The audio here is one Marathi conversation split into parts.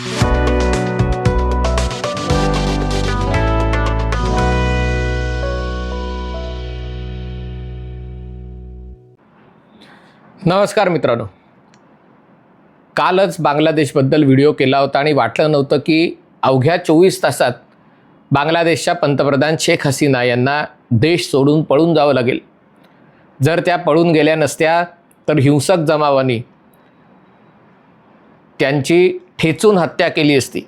नमस्कार मित्रांनो. कालच बांगलादेशबद्दल व्हिडिओ केला होता आणि वाटलं नव्हतं की अवघ्या चोवीस तासात बांगलादेशच्या पंतप्रधान शेख हसीना यांना देश सोडून पळून जावं लागेल. जर त्या पळून गेल्या नसत्या तर हिंसक जमावानी त्यांची ठेचून हत्या केली असती.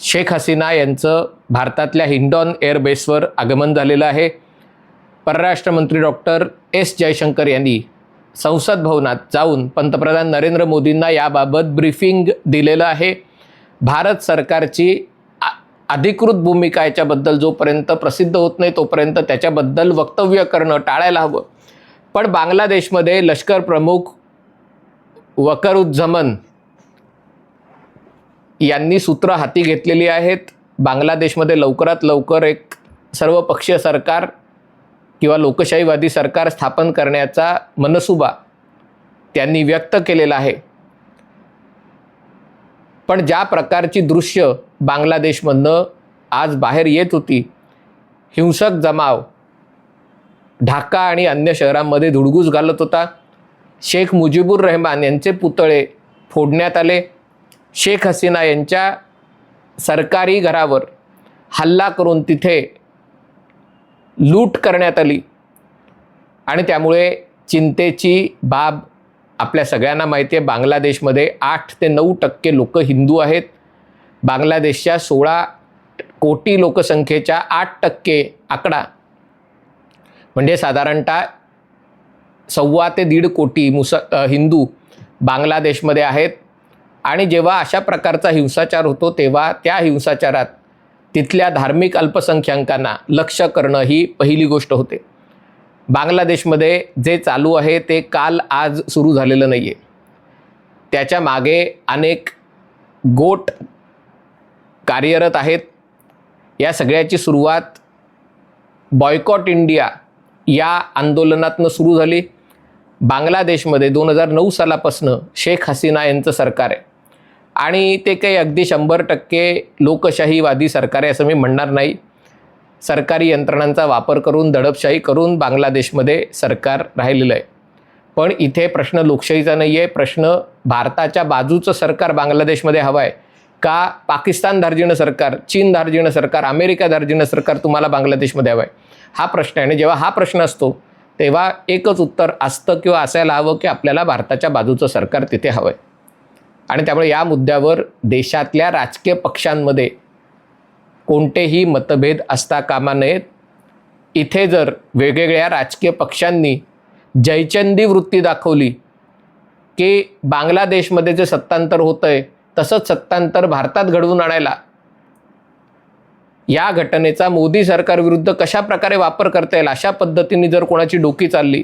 शेख हसीना यांचं भारतातल्या हिंडॉन एअरबेसवर आगमन झालेलं आहे. परराष्ट्र मंत्री डॉक्टर एस जयशंकर यांनी संसद भवनात जाऊन पंतप्रधान नरेंद्र मोदींना याबाबत ब्रीफिंग दिलेलं आहे. भारत सरकारची आ- अधिकृत भूमिका याच्याबद्दल जोपर्यंत प्रसिद्ध होत नाही तोपर्यंत त्याच्याबद्दल वक्तव्य करणं टाळायला हवं. पण बांगलादेशमध्ये लष्कर प्रमुख वकरुज्जमन यांनी सूत्र हाती घेतलेली आहेत. बांगलादेशमध्ये लवकरात लवकर एक सर्वपक्षीय सरकार किंवा लोकशाहीवादी सरकार स्थापन करण्याचा मनसुबा त्यांनी व्यक्त केलेला आहे. पण ज्या प्रकारची दृश्य बांगलादेशमधनं आज बाहेर येत होती हिंसक जमाव ढाका आणि अन्य शहरांमध्ये धुडगूस घालत होता शेख मुजीबुर रहमान यांचे पुतळे फोडण्यात आले. शेख हसीना यांच्या सरकारी घरावर हल्ला करून तिथे लूट करण्यात आली. आणि त्यामुळे चिंतेची बाब आपल्या सगळ्यांना माहिती आहे. बांगलादेशमध्ये आठ ते नऊ टक्के लोक हिंदू आहेत. बांगलादेशच्या सोळा कोटी लोकसंख्येच्या आठ टक्के आकडा. म्हणजे साधारणतः सव्वा ते दीड कोटी मुस हिंदू बांगलादेशमध्ये आहेत. आणि जेव्हा अशा प्रकारचा हिंसाचार होतो तेव्हा त्या हिंसाचारात तिथल्या धार्मिक अल्पसंख्याकांना लक्ष करणं ही पहिली गोष्ट होते. बांगलादेशमध्ये जे चालू आहे ते काल आज सुरू झालेलं नाही आहे त्याच्यामागे अनेक गोट कार्यरत आहेत. या सगळ्याची सुरुवात बॉयकॉट इंडिया या आंदोलनातनं सुरू झाली. बांगलादेशमध्ये दोन हजार नऊ सालापासनं शेख हसीना यांचं सरकार आहे. आणि ते काही अगदी शंभर टक्के लोकशाहीवादी सरकार आहे असं मी म्हणणार नाही. सरकारी यंत्रणांचा वापर करून दडपशाही करून बांगलादेशमध्ये सरकार राहिलेलं आहे. पण इथे प्रश्न लोकशाहीचा नाही आहे प्रश्न भारताच्या बाजूचं सरकार बांगलादेशमध्ये हवं आहे का पाकिस्तान धार्जिणं सरकार चीन धार्जिणं सरकार अमेरिका धार्जिणं सरकार तुम्हाला बांगलादेशमध्ये हवं आहे हा प्रश्न आहे. आणि जेव्हा हा प्रश्न असतो तेव्हा एकच उत्तर असतं किंवा असायला हवं की आपल्याला भारताच्या बाजूचं सरकार तिथे हवं आहे आणि त्यामुळे या मुद्द्यावर देशातल्या राजकीय पक्षांमध्ये कोणतेही मतभेद असता कामा नयेत. इथे जर वेगवेगळ्या राजकीय पक्षांनी जयचंदी वृत्ती दाखवली की बांगलादेशमध्ये जे सत्तांतर होतं आहे तसंच सत्तांतर भारतात घडवून आणायला या घटनेचा मोदी सरकारविरुद्ध कशा प्रकारे वापर करता येईल अशा पद्धतीने जर कोणाची डोकी चालली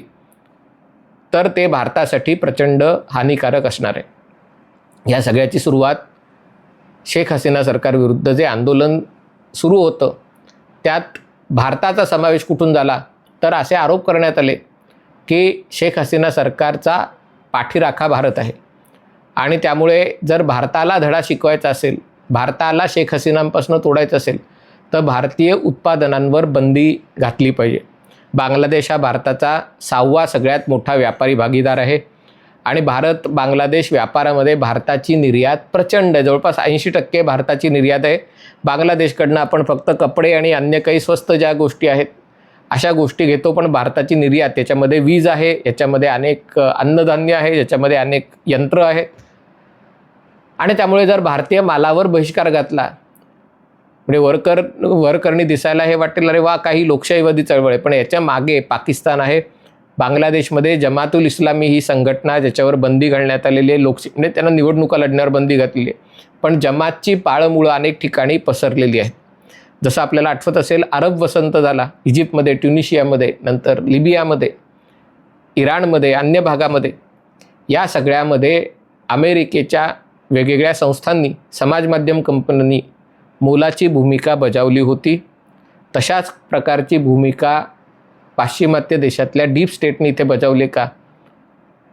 तर ते भारतासाठी प्रचंड हानिकारक असणार आहे. या सगळ्याची सुरुवात शेख हसीना सरकारविरुद्ध जे आंदोलन सुरू होतं त्यात भारताचा समावेश कुठून झाला? तर असे आरोप करण्यात आले की शेख हसीना सरकारचा पाठीराखा भारत आहे. आणि त्यामुळे जर भारताला धडा शिकवायचा असेल भारताला शेख हसीनांपासून तोडायचं असेल तर भारतीय उत्पादनांवर बंदी घातली पाहिजे. बांगलादेश हा भारताचा सहावा सगळ्यात मोठा व्यापारी भागीदार आहे. आणि भारत बांगलादेश व्यापारामध्ये भारताची निर्यात प्रचंड आहे. जवळपास ऐंशी टक्के भारताची निर्यात आहे. बांगलादेशकडनं आपण फक्त कपडे आणि अन्य काही स्वस्त ज्या गोष्टी आहेत अशा गोष्टी घेतो पण भारताची निर्यात याच्यामध्ये वीज आहे याच्यामध्ये अनेक अन्नधान्य आहे याच्यामध्ये अनेक यंत्र आहे. आणि त्यामुळे जर भारतीय मालावर बहिष्कार घातला म्हणजे वरकर वरकरणी दिसायला हे वाटेल अरे वा काही लोकशाहीवादी चळवळ आहे. पण याच्या मागे पाकिस्तान आहे बांगलादेशमध्ये जमातुल इस्लामी ही संघटना ज्याच्यावर बंदी घालण्यात आलेली आहे. लोकश म्हणजे त्यांना निवडणुका लढण्यावर बंदी घातलेली आहे. पण जमातची पाळमुळं अनेक ठिकाणी पसरलेली आहेत. जसं आपल्याला आठवत असेल अरब वसंत झाला इजिप्तमध्ये ट्युनिशियामध्ये नंतर लिबियामध्ये इराणमध्ये अन्य भागामध्ये. या सगळ्यामध्ये अमेरिकेच्या वेगवेगळ्या संस्थांनी समाजमाध्यम कंपन्यांनी मोलाची भूमिका बजावली होती. तशाच प्रकारची भूमिका पाश्चिमात्य देशातल्या डीप स्टेटने इथे बजावले का?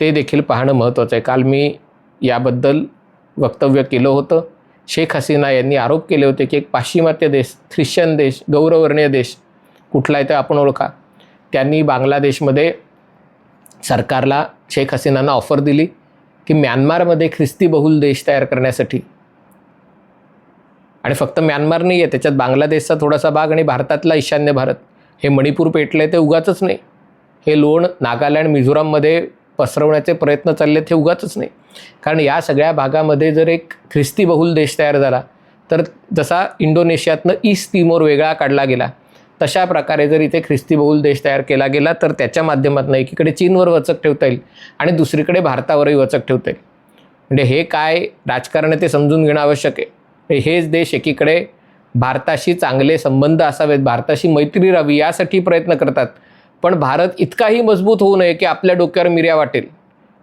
ते देखील पाहणं महत्त्वाचं आहे. काल मी याबद्दल वक्तव्य केलं होतं. शेख हसीना यांनी आरोप केले होते की एक पाश्चिमात्य देश ख्रिश्चन देश गौरवर्णीय देश कुठला आहे ते आपण ओळखा. त्यांनी बांगलादेशमध्ये सरकारला शेख हसीनांना ऑफर दिली की म्यानमारमध्ये ख्रिस्ती बहुल देश तयार करण्यासाठी. आणि फक्त म्यानमार नाही आहे त्याच्यात बांगलादेशचा थोडासा भाग आणि भारतातला ईशान्य भारत. हे मणिपूर पेटलं आहे ते उगाचच नाही. हे लोण नागालँड मिझोराममध्ये पसरवण्याचे प्रयत्न चालले ते उगाचच नाही. कारण या सगळ्या भागामध्ये जर एक ख्रिस्ती बहुल देश तयार झाला तर जसा इंडोनेशियातनं ईस्ट तिमोर वेगळा काढला गेला तशा प्रकारे जर इथे ख्रिस्ती बहुल देश तयार केला गेला तर त्याच्या माध्यमातून एकीकडे चीनवर वचक ठेवता येईल आणि दुसरीकडे भारतावरही वचक ठेवता येईल. म्हणजे हे काय राजकारण आहे ते समजून घेणं आवश्यक आहे. हेच देश एकीकडे भारताशी चांगले संबंध असावेत भारताशी मैत्री राहावी यासाठी प्रयत्न करतात. पण भारत इतकाही मजबूत होऊ नये की आपल्या डोक्यावर मिर्या वाटेल.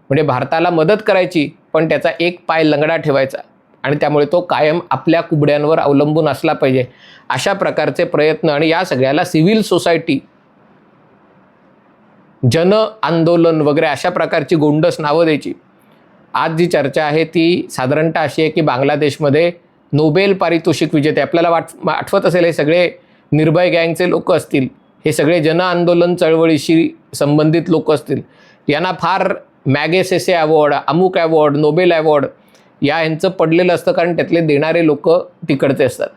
म्हणजे भारताला मदत करायची पण त्याचा एक पाय लंगडा ठेवायचा. आणि त्यामुळे तो कायम आपल्या कुबड्यांवर अवलंबून असला पाहिजे. अशा प्रकारचे प्रयत्न आणि या सगळ्याला सिव्हिल सोसायटी जन आंदोलन वगैरे अशा प्रकारची गोंडस नावं द्यायची. आज जी चर्चा आहे ती साधारणतः अशी आहे की बांगलादेशमध्ये नोबेल पारितोषिक विजेते. आपल्याला वाट आठवत असेल हे सगळे निर्भय गँगचे लोक असतील. हे सगळे जन आंदोलन चळवळीशी संबंधित लोक असतील. यांना फार मॅगेसेसे अवॉर्ड अमुक अवॉर्ड नोबेल अवॉर्ड या यांचं पडलेलं असतं कारण त्यातले देणारे लोक तिकडचे असतात.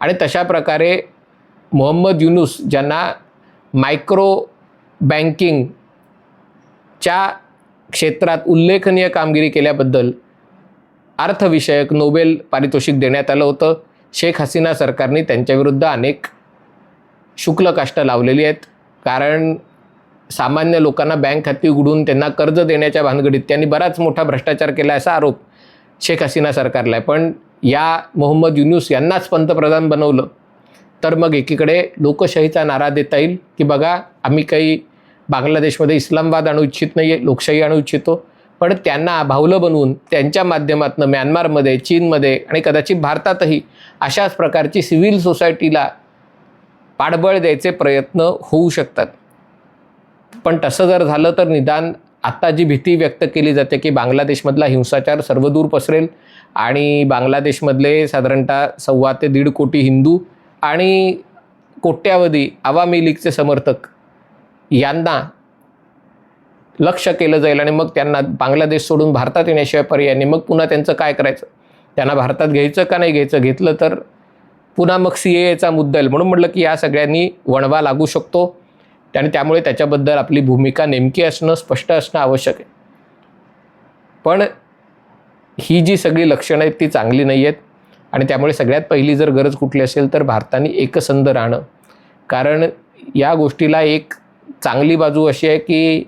आणि तशा प्रकारे मोहम्मद युनुस ज्यांना मायक्रो बँकिंगच्या क्षेत्रात उल्लेखनीय कामगिरी केल्याबद्दल अर्थविषयक नोबेल पारितोषिक देण्यात आलं होतं. शेख हसीना सरकारने त्यांच्याविरुद्ध अनेक शुक्लकाष्ट लावलेली आहेत. कारण सामान्य लोकांना बँक खाती उघडून त्यांना कर्ज देण्याच्या भानगडीत त्यांनी बराच मोठा भ्रष्टाचार केला असा आरोप शेख हसीना सरकारला आहे. पण या मोहम्मद युनुस यांनाच पंतप्रधान बनवलं. तर मग एकीकडे लोकशाहीचा नारा देता येईल की बघा आम्ही काही बांगलादेशमध्ये इस्लामवाद आणू इच्छित नाही आहे लोकशाही आणू इच्छितो. पण त्यांना भावलं बनवून त्यांच्या माध्यमातून म्यानमारमध्ये चीनमध्ये आणि कदाचित भारतातही अशाच प्रकारची सिव्हिल सोसायटीला पाठबळ द्यायचे प्रयत्न होऊ शकतात. पण तसं जर झालं तर निदान आत्ता जी भीती व्यक्त केली जाते की बांगलादेशमधला हिंसाचार सर्वदूर पसरेल आणि बांगलादेशमधले साधारणतः सव्वा ते दीड कोटी हिंदू आणि कोट्यावधी आवामी लीगचे समर्थक यांना लक्ष केलं जाईल आणि मग त्यांना बांगलादेश सोडून भारतात येण्याशिवाय पर्याय नाही. मग पुन्हा त्यांचं काय करायचं? त्यांना भारतात घ्यायचं का नाही घ्यायचं? घेतलं तर पुन्हा मग सी एचा मुद्दा येईल. म्हणून म्हटलं की या सगळ्यांनी वणवा लागू शकतो. आणि त्यामुळे त्याच्याबद्दल आपली भूमिका नेमकी असणं स्पष्ट असणं आवश्यक आहे. पण ही जी सगळी लक्षणं आहेत ती चांगली नाही आहेत. आणि त्यामुळे सगळ्यात पहिली जर गरज कुठली असेल तर भारताने एकसंध राहणं. कारण या गोष्टीला एक चांगली बाजू अशी आहे की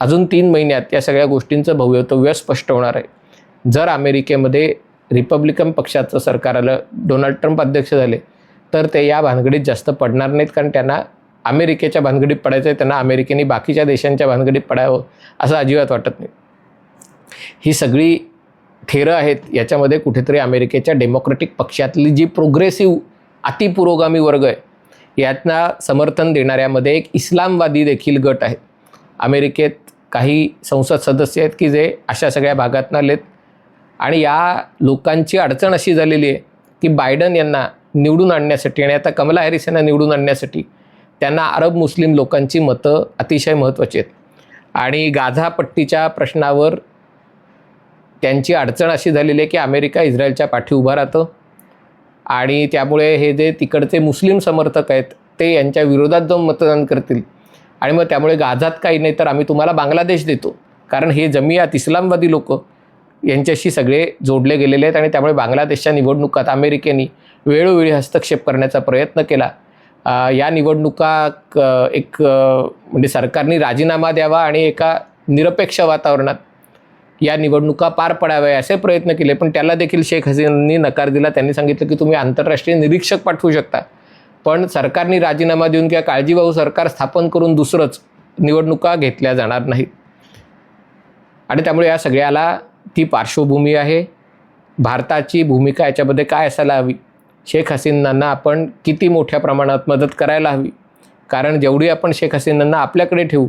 अजून तीन महिन्यात या सगळ्या गोष्टींचं भव्यतव्य स्पष्ट होणार आहे. जर अमेरिकेमध्ये रिपब्लिकन पक्षाचं सरकार आलं डोनाल्ड ट्रम्प अध्यक्ष झाले तर ते या भानगडीत जास्त पडणार नाहीत कारण त्यांना अमेरिकेच्या भानगडीत पडायचं आहे त्यांना अमेरिकेने बाकीच्या देशांच्या भानगडीत पडावं असं अजिबात वाटत नाही. ही सगळी थेरं आहेत याच्यामध्ये कुठेतरी अमेरिकेच्या डेमोक्रेटिक पक्षातली जी प्रोग्रेसिव्ह अतिपुरोगामी वर्ग आहे यातना समर्थन देणाऱ्यामध्ये एक इस्लामवादी देखील गट आहे. अमेरिकेत काही संसद सदस्य आहेत की जे अशा सगळ्या भागातनं आलेत. आणि या लोकांची अडचण अशी झालेली आहे की बायडन यांना निवडून आणण्यासाठी आणि आता कमला हॅरिस यांना निवडून आणण्यासाठी त्यांना अरब मुस्लिम लोकांची मतं अतिशय महत्त्वाची आहेत. आणि गाझापट्टीच्या प्रश्नावर त्यांची अडचण अशी झालेली आहे की अमेरिका इस्रायलच्या पाठी उभा राहतं. आणि त्यामुळे हे जे तिकडचे मुस्लिम समर्थक आहेत ते यांच्या विरोधात जाऊन मतदान करतील. आणि मग त्यामुळे गाझात काही नाही तर आम्ही तुम्हाला बांगलादेश देतो. कारण हे जमियात इस्लामवादी लोक यांच्याशी सगळे जोडले गेलेले आहेत आणि त्यामुळे बांगलादेशच्या निवडणुकात अमेरिकेने वेळोवेळी हस्तक्षेप करण्याचा प्रयत्न केला. या निवडणुका क एक म्हणजे सरकारने राजीनामा द्यावा आणि एका निरपेक्ष वातावरणात या निवडणुका पार पडाव्या असे प्रयत्न केले. पण त्याला देखील शेख हसीनांनी नकार दिला. त्यांनी सांगितलं की तुम्ही आंतरराष्ट्रीय निरीक्षक पाठवू शकता. पण सरकारने राजीनामा देऊन किंवा काळजीवाहू सरकार स्थापन करून दुसरंच निवडणुका घेतल्या जाणार नाहीत. आणि त्यामुळे या सगळ्याला ती पार्श्वभूमी आहे. भारताची भूमिका याच्यामध्ये काय असायला हवी? शेख हसीनांना आपण किती मोठ्या प्रमाणात मदत करायला हवी? कारण जेवढी आपण शेख हसीनांना आपल्याकडे ठेवू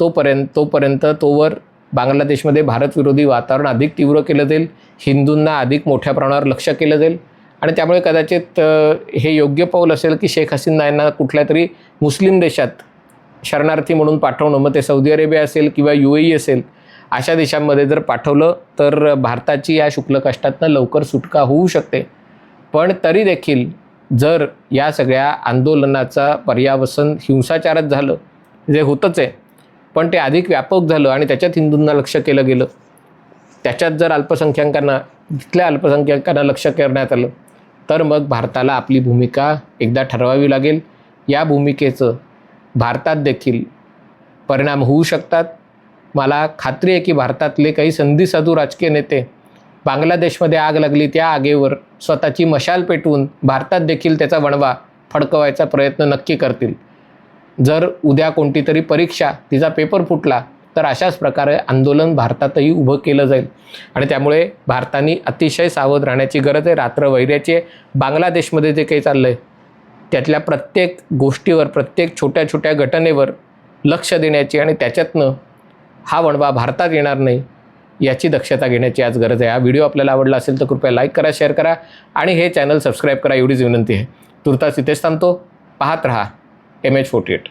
तोपर्यंत तोपर्यंत तोवर बांगलादेशमध्ये भारतविरोधी वातावरण अधिक तीव्र केलं जाईल. हिंदूंना अधिक मोठ्या प्रमाणावर लक्ष केलं जाईल. आणि त्यामुळे कदाचित हे योग्य पाऊल असेल की शेख हसीना यांना कुठल्या तरी मुस्लिम देशात शरणार्थी म्हणून पाठवणं. मग ते सौदी अरेबिया असेल किंवा यू ए असेल अशा देशांमध्ये जर पाठवलं तर भारताची या शुक्ल कष्टातनं लवकर सुटका होऊ शकते. पण तरी देखील जर या सगळ्या आंदोलनाचा पर्यावसन हिंसाचारात झालं जे होतंच आहे पण ते अधिक व्यापक झालं आणि त्याच्यात हिंदूंना लक्ष केलं गेलं त्याच्यात जर अल्पसंख्याकांना तिथल्या अल्पसंख्याकांना लक्ष करण्यात आलं तर मग भारताला आपली भूमिका एकदा ठरवावी लागेल. या भूमिकेचं भारतात देखील परिणाम होऊ शकतात. मला खात्री आहे की भारतातले काही संधीसाधू राजकीय नेते बांगलादेशमध्ये आग लागली त्या आगेवर स्वतःची मशाल पेटवून भारतात देखील त्याचा वणवा फडकवायचा प्रयत्न नक्की करतील. जर उद्या कोणती तरी परीक्षा तिचा पेपर फुटला तर अशाच प्रकारे आंदोलन भारतातही उभं केलं जाईल. आणि त्यामुळे भारताने अतिशय सावध राहण्याची गरज आहे. रात्र वैर्याची बांगलादेशमध्ये जे काही चाललं आहे त्यातल्या प्रत्येक गोष्टीवर प्रत्येक छोट्या छोट्या घटनेवर लक्ष देण्याची आणि त्याच्यातनं हा वणवा भारतात येणार नाही याची दक्षता घेण्याची आज गरज आहे. हा व्हिडिओ आपल्याला आवडला असेल तर कृपया लाईक करा शेअर करा आणि हे चॅनल सबस्क्राईब करा एवढीच विनंती आहे. तुर्तास इथेच थांबतो. पाहत रहा. M H forty eight